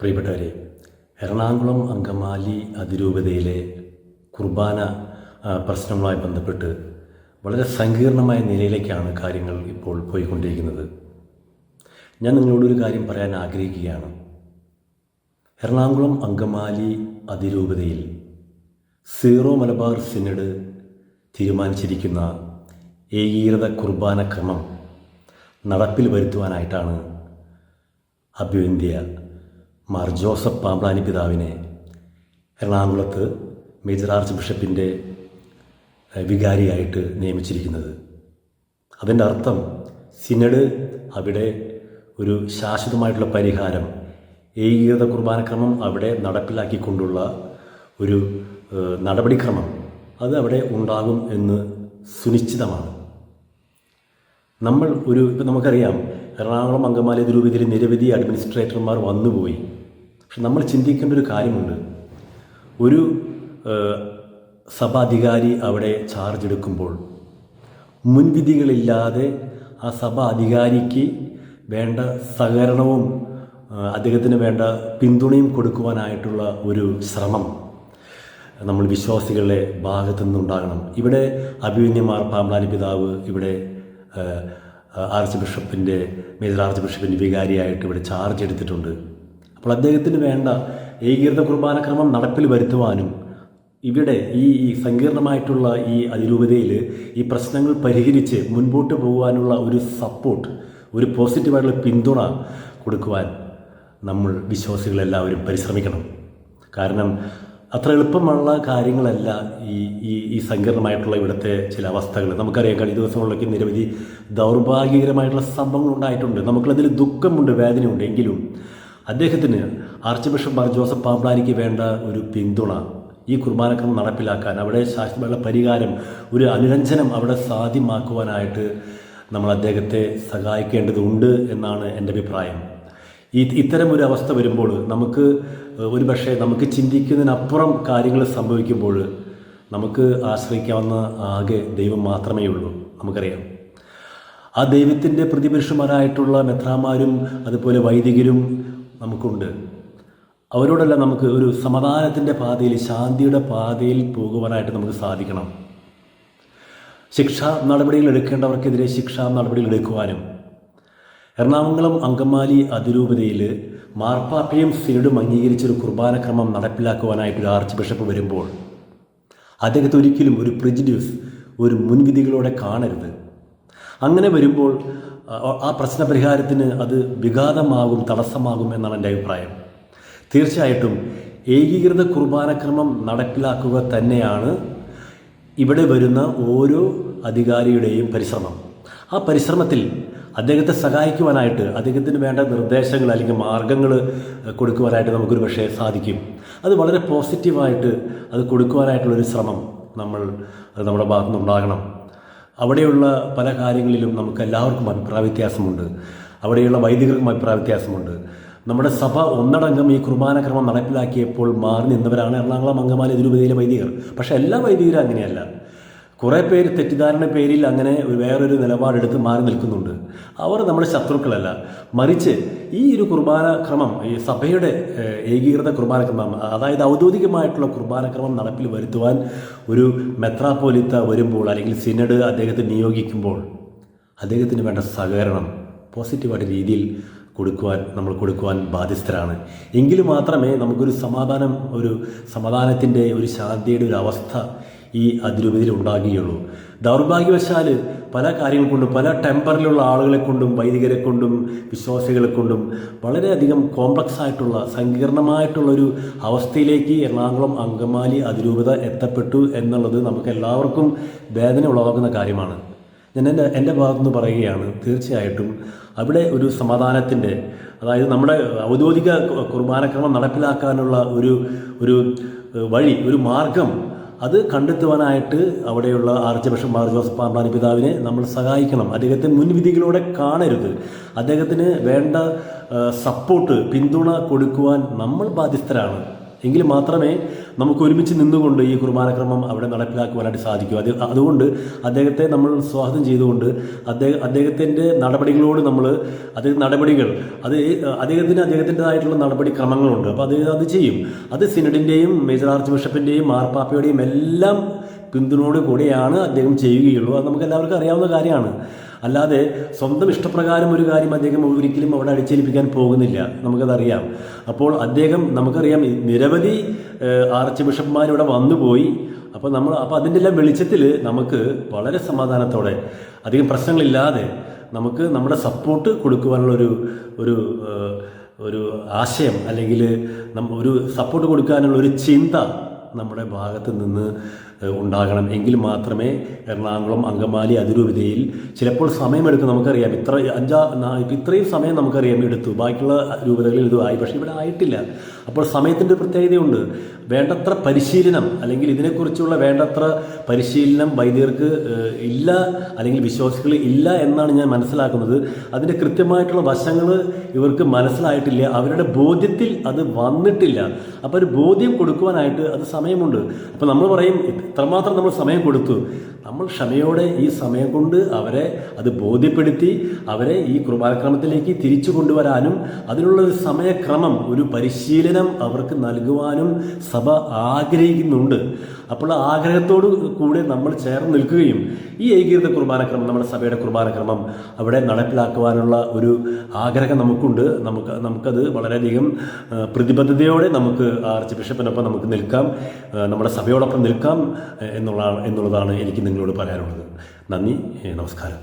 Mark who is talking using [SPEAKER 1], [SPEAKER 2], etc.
[SPEAKER 1] പ്രിയപ്പെട്ടവരെ എറണാകുളം അങ്കമാലി അതിരൂപതയിലെ കുർബാന പ്രശ്നങ്ങളുമായി ബന്ധപ്പെട്ട് വളരെ സങ്കീർണമായ നിലയിലേക്കാണ് കാര്യങ്ങൾ ഇപ്പോൾ പോയിക്കൊണ്ടിരിക്കുന്നത്. ഞാൻ നിങ്ങളോടൊരു കാര്യം പറയാൻ ആഗ്രഹിക്കുകയാണ്. എറണാകുളം അങ്കമാലി അതിരൂപതയിൽ സീറോ മലബാർ സിനഡ് തീരുമാനിച്ചിരിക്കുന്ന ഏകീകൃത കുർബാന ക്രമം നടപ്പിൽ വരുത്തുവാനായിട്ടാണ് അഭ്യന്ത്യ മാർ ജോസഫ് പാമ്പ്ലാനി പിതാവിനെ എറണാകുളത്ത് മേജർ ആർച്ച് ബിഷപ്പിന്റെ വികാരിയായിട്ട് നിയമിച്ചിരിക്കുന്നത്. അതിന്റെ അർത്ഥം സിനഡ് അവിടെ ഒരു ശാശ്വതമായിട്ടുള്ള പരിഹാരം ഏകീകൃത കുർബാനക്രമം അവിടെ നടപ്പിലാക്കിക്കൊണ്ടുള്ള ഒരു നടപടിക്രമം അത് അവിടെ ഉണ്ടാകും എന്ന് സുനിശ്ചിതമാണ്. നമ്മൾ ഒരു ഇപ്പം നമുക്കറിയാം എറണാകുളം അങ്കമാലി ദ്രൂപതിയിൽ നിരവധി അഡ്മിനിസ്ട്രേറ്റർമാർ വന്നുപോയി. പക്ഷെ നമ്മൾ ചിന്തിക്കേണ്ട ഒരു കാര്യമുണ്ട്. ഒരു സഭാധികാരി അവിടെ ചാർജ് എടുക്കുമ്പോൾ മുൻവിധികളില്ലാതെ ആ സഭ അധികാരിക്ക് വേണ്ട സഹകരണവും അദ്ദേഹത്തിന് വേണ്ട പിന്തുണയും കൊടുക്കുവാനായിട്ടുള്ള ഒരു ശ്രമം നമ്മൾ വിശ്വാസികളുടെ ഭാഗത്തു നിന്നുണ്ടാകണം. ഇവിടെ അഭിമന്യമാർ പാമ്പാനി പിതാവ് ഇവിടെ ആർച്ച് ബിഷപ്പിന്റെ മേജർ ആർച്ച് ബിഷപ്പിന്റെ വികാരിയായിട്ട് ഇവിടെ ചാർജ് എടുത്തിട്ടുണ്ട്. അപ്പോൾ അദ്ദേഹത്തിന് വേണ്ട ഏകീകൃത കുർബാനക്രമം നടപ്പിൽ വരുത്തുവാനും ഇവിടെ ഈ ഈ സങ്കീർണമായിട്ടുള്ള ഈ അതിരൂപതയിൽ ഈ പ്രശ്നങ്ങൾ പരിഹരിച്ച് മുൻപോട്ട് പോകുവാനുള്ള ഒരു സപ്പോർട്ട് ഒരു പോസിറ്റീവായിട്ടുള്ള പിന്തുണ കൊടുക്കുവാൻ നമ്മൾ വിശ്വാസികളെല്ലാവരും പരിശ്രമിക്കണം. കാരണം അത്ര എളുപ്പമുള്ള കാര്യങ്ങളല്ല ഈ ഈ ഈ സങ്കീർണമായിട്ടുള്ള ഇവിടുത്തെ ചില അവസ്ഥകൾ. നമുക്കറിയാം കഴിഞ്ഞ ദിവസങ്ങളിലൊക്കെ നിരവധി ദൗർഭാഗ്യകരമായിട്ടുള്ള സംഭവങ്ങൾ ഉണ്ടായിട്ടുണ്ട്. നമുക്കതിൽ ദുഃഖമുണ്ട് വേദനയുണ്ട്. എങ്കിലും അദ്ദേഹത്തിന് ആർച്ച് ബിഷപ്പ് മാർ ജോസഫ് പാമ്പ്ലാനിക്ക് വേണ്ട ഒരു പിന്തുണ ഈ കുർബാനക്രമം നടപ്പിലാക്കാൻ അവിടെ ശാശ്വതമായുള്ള പരിഹാരം ഒരു അനുരഞ്ജനം അവിടെ സാധ്യമാക്കുവാനായിട്ട് നമ്മൾ അദ്ദേഹത്തെ സഹായിക്കേണ്ടതുണ്ട് എന്നാണ് എന്റെ അഭിപ്രായം. ഈ ഇത്തരം ഒരു അവസ്ഥ വരുമ്പോൾ നമുക്ക് ഒരു പക്ഷേ നമുക്ക് ചിന്തിക്കുന്നതിനപ്പുറം കാര്യങ്ങൾ സംഭവിക്കുമ്പോൾ നമുക്ക് ആശ്രയിക്കാവുന്ന ആകെ ദൈവം മാത്രമേ ഉള്ളൂ നമുക്കറിയാം. ആ ദൈവത്തിന്റെ പ്രതിപുരുഷന്മാരായിട്ടുള്ള മെത്രാമാരും അതുപോലെ വൈദികരും നമുക്കുണ്ട്. അവരോടെല്ലാം നമുക്ക് ഒരു സമാധാനത്തിന്റെ പാതയിൽ ശാന്തിയുടെ പാതയിൽ പോകുവാനായിട്ട് നമുക്ക് സാധിക്കണം. ശിക്ഷാ നടപടികൾ എടുക്കേണ്ടവർക്കെതിരെ ശിക്ഷാ നടപടികൾ എടുക്കുവാനും. എറണാകുളം അങ്കമാലി അതിരൂപതയിൽ മാർപ്പാപ്പയും സിനഡും അംഗീകരിച്ചൊരു കുർബാനക്രമം നടപ്പിലാക്കുവാനായിട്ട് ഒരു ആർച്ച് ബിഷപ്പ് വരുമ്പോൾ അദ്ദേഹത്തെ ഒരിക്കലും ഒരു പ്രിജിഡ്യൂസ് ഒരു മുൻവിധികളോടെ കാണരുത്. അങ്ങനെ വരുമ്പോൾ ആ- പ്രശ്നപരിഹാരത്തിന് അത് വിഘാതമാകും തടസ്സമാകും എന്നാണ് എന്റെ അഭിപ്രായം. തീർച്ചയായിട്ടും ഏകീകൃത കുർബാനക്രമം നടപ്പിലാക്കുക തന്നെയാണ് ഇവിടെ വരുന്ന ഓരോ അധികാരിയുടെയും പരിശ്രമം. ആ പരിശ്രമത്തിൽ അദ്ദേഹത്തെ സഹായിക്കുവാനായിട്ട് അദ്ദേഹത്തിന് വേണ്ട നിർദ്ദേശങ്ങൾ അല്ലെങ്കിൽ മാർഗങ്ങൾ കൊടുക്കുവാനായിട്ട് നമുക്കൊരു പക്ഷേ സാധിക്കും. അത് വളരെ പോസിറ്റീവായിട്ട് അത് കൊടുക്കുവാനായിട്ടുള്ളൊരു ശ്രമം നമ്മൾ നമ്മുടെ ഭാഗത്തുനിന്ന് ഉണ്ടാകണം അവിടെയുള്ള പല കാര്യങ്ങളിലും നമുക്ക് എല്ലാവർക്കും അഭിപ്രായ വ്യത്യാസമുണ്ട്. അവിടെയുള്ള വൈദികർക്കും അഭിപ്രായ വ്യത്യാസമുണ്ട്. നമ്മുടെ സഭ ഒന്നടങ്കം ഈ കുർബാനക്രമം നടപ്പിലാക്കിയപ്പോൾ മാറി നിന്നവരാണ് എറണാകുളം അങ്കമാലി തിരുപതിയിലെ വൈദികർ. പക്ഷേ എല്ലാ വൈദികരും അങ്ങനെയല്ല. കുറേ പേര് തെറ്റിദ്ധാരണ പേരിൽ അങ്ങനെ വേറൊരു നിലപാടെടുത്ത് മാറി നിൽക്കുന്നുണ്ട്. അവർ നമ്മുടെ ശത്രുക്കളല്ല. മറിച്ച് ഈ ഒരു കുർബാന ക്രമം ഈ സഭയുടെ ഏകീകൃത കുർബാന ക്രമം അതായത് ഔദ്യോഗികമായിട്ടുള്ള കുർബാന ക്രമം നടപ്പിൽ വരുത്തുവാൻ ഒരു മെത്രാപ്പോലിത്ത വരുമ്പോൾ അല്ലെങ്കിൽ സിനഡ് അദ്ദേഹത്തെ നിയോഗിക്കുമ്പോൾ അദ്ദേഹത്തിന് വേണ്ട സഹകരണം പോസിറ്റീവായിട്ട് രീതിയിൽ കൊടുക്കുവാൻ നമ്മൾ കൊടുക്കുവാൻ ബാധ്യസ്ഥരാണ്. എങ്കിൽ മാത്രമേ നമുക്കൊരു സമാധാനം ഒരു സമാധാനത്തിന്റെ ഒരു ശാന്തിയുടെ ഒരു അവസ്ഥ ഈ അതിരൂപതയിൽ ഉണ്ടാകുകയുള്ളൂ ദൗർഭാഗ്യവശാൽ പല കാര്യങ്ങൾ കൊണ്ടും പല ടെമ്പറിലുള്ള ആളുകളെ കൊണ്ടും വൈദികരെ കൊണ്ടും വിശ്വാസികളെ കൊണ്ടും വളരെയധികം കോംപ്ലക്സ് ആയിട്ടുള്ള സങ്കീർണമായിട്ടുള്ളൊരു അവസ്ഥയിലേക്ക് എറണാകുളം അങ്കമാലി അതിരൂപത എത്തപ്പെട്ടു എന്നുള്ളത് നമുക്ക് എല്ലാവർക്കും വേദന ഉളവാക്കുന്ന കാര്യമാണ്. ഞാൻ എന്റെ എന്റെ ഭാഗത്തുനിന്ന് പറയുകയാണ് തീർച്ചയായിട്ടും അവിടെ ഒരു സമാധാനത്തിന്റെ അതായത് നമ്മുടെ ഔദ്യോഗിക കുർബാനക്രമം നടപ്പിലാക്കാനുള്ള ഒരു ഒരു വഴി ഒരു മാർഗം അത് കണ്ടെത്തുവാനായിട്ട് അവിടെയുള്ള archbishop Mar Joseph Pampani പിതാവിനെ നമ്മൾ സഹായിക്കണം. അദ്ദേഹത്തെ മുൻവിധികളോടെ കാണരുത്. അദ്ദേഹത്തിന് വേണ്ട സപ്പോർട്ട് പിന്തുണ കൊടുക്കുവാൻ നമ്മൾ ബാധ്യസ്ഥരാണ്. എങ്കിൽ മാത്രമേ നമുക്ക് ഒരുമിച്ച് നിന്നുകൊണ്ട് ഈ കുർബാനക്രമം അവിടെ നടപ്പിലാക്കുവാനായിട്ട് സാധിക്കൂ. അത് അതുകൊണ്ട് അദ്ദേഹത്തെ നമ്മൾ സ്വാഗതം ചെയ്തുകൊണ്ട് അദ്ദേഹം അദ്ദേഹത്തിന്റെ നടപടികളോട് നമ്മൾ അത് നടപടികൾ അത് അദ്ദേഹത്തിന് അദ്ദേഹത്തിന്റെതായിട്ടുള്ള നടപടിക്രമങ്ങളുണ്ട് അപ്പോൾ അത് അത് ചെയ്യും. അത് സിനഡിന്റെയും മേജർ ആർച്ച് ബിഷപ്പിന്റെയും മാർപ്പാപ്പയുടെയും എല്ലാം പിന്തുണയോട് കൂടിയാണ് അദ്ദേഹം ചെയ്യുകയുള്ളൂ. അത് നമുക്ക് എല്ലാവർക്കും അറിയാവുന്ന കാര്യമാണ്. അല്ലാതെ സ്വന്തം ഇഷ്ടപ്രകാരം ഒരു കാര്യം അദ്ദേഹം ഒരിക്കലും അവിടെ അടിച്ചേൽപ്പിക്കാൻ പോകുന്നില്ല. നമുക്കതറിയാം. അപ്പോൾ അദ്ദേഹം നമുക്കറിയാം നിരവധി ആർച്ച് ബിഷപ്പ്മാരിവിടെ വന്നുപോയി. അപ്പോൾ നമ്മൾ അപ്പോൾ അതിന്റെ എല്ലാം വെളിച്ചത്തിൽ നമുക്ക് വളരെ സമാധാനത്തോടെ അധികം പ്രശ്നങ്ങളില്ലാതെ നമുക്ക് നമ്മുടെ സപ്പോർട്ട് കൊടുക്കുവാനുള്ള ഒരു ഒരു ഒരു ആശയം അല്ലെങ്കിൽ ഒരു സപ്പോർട്ട് കൊടുക്കാനുള്ള ഒരു ചിന്ത നമ്മുടെ ഭാഗത്ത് നിന്ന് ഉണ്ടാകണം. എങ്കിൽ മാത്രമേ എറണാകുളം അങ്കമാലി അതിരൂപതയിൽ ചിലപ്പോൾ സമയമെടുക്കും നമുക്കറിയാം. ഇത്ര അഞ്ചാ ഇത്രയും സമയം നമുക്കറിയാം എടുത്തു. ബാക്കിയുള്ള രൂപതകളിൽ ഇതുമായി പക്ഷേ ഇവിടെ ആയിട്ടില്ല. അപ്പോൾ സമയത്തിന്റെ പ്രത്യേകതയുണ്ട്. വേണ്ടത്ര പരിശീലനം അല്ലെങ്കിൽ ഇതിനെക്കുറിച്ചുള്ള വേണ്ടത്ര പരിശീലനം വൈദികർക്ക് ഇല്ല അല്ലെങ്കിൽ വിശ്വാസികൾ ഇല്ല എന്നാണ് ഞാൻ മനസ്സിലാക്കുന്നത്. അതിന്റെ കൃത്യമായിട്ടുള്ള വശങ്ങൾ ഇവർക്ക് മനസ്സിലായിട്ടില്ല. അവരുടെ ബോധ്യത്തിൽ അത് വന്നിട്ടില്ല. അപ്പോൾ ഒരു ബോധ്യം കൊടുക്കുവാനായിട്ട് അത് സമയമുണ്ട്. അപ്പോൾ നമ്മൾ പറയും ഇത്രമാത്രം നമ്മൾ സമയം കൊടുത്തു. നമ്മൾ ക്ഷമയോടെ ഈ സമയം കൊണ്ട് അവരെ അത് ബോധ്യപ്പെടുത്തി അവരെ ഈ കുർബാനക്രമത്തിലേക്ക് തിരിച്ചു കൊണ്ടുവരാനും അതിനുള്ള ഒരു സമയക്രമം ഒരു പരിശീലനം അവർക്ക് നൽകുവാനും സഭ ആഗ്രഹിക്കുന്നുണ്ട്. അപ്പോൾ ആഗ്രഹത്തോട് കൂടെ നമ്മൾ ചേർന്ന് നിൽക്കുകയും ഈ ഏകീകൃത കുർബാനക്രമം നമ്മുടെ സഭയുടെ കുർബാനക്രമം അവിടെ നടപ്പിലാക്കുവാനുള്ള ഒരു ആഗ്രഹം നമുക്കുണ്ട്. നമുക്ക് നമുക്കത് വളരെയധികം പ്രതിബദ്ധതയോടെ നമുക്ക് ആർച്ച് ബിഷപ്പിനൊപ്പം നമുക്ക് നിൽക്കാം നമ്മുടെ സഭയോടൊപ്പം നിൽക്കാം എന്നുള്ളതാണ് എന്നുള്ളതാണ് എനിക്ക് നിങ്ങളോട് പറയാനുള്ളത്. നന്ദി നമസ്കാരം.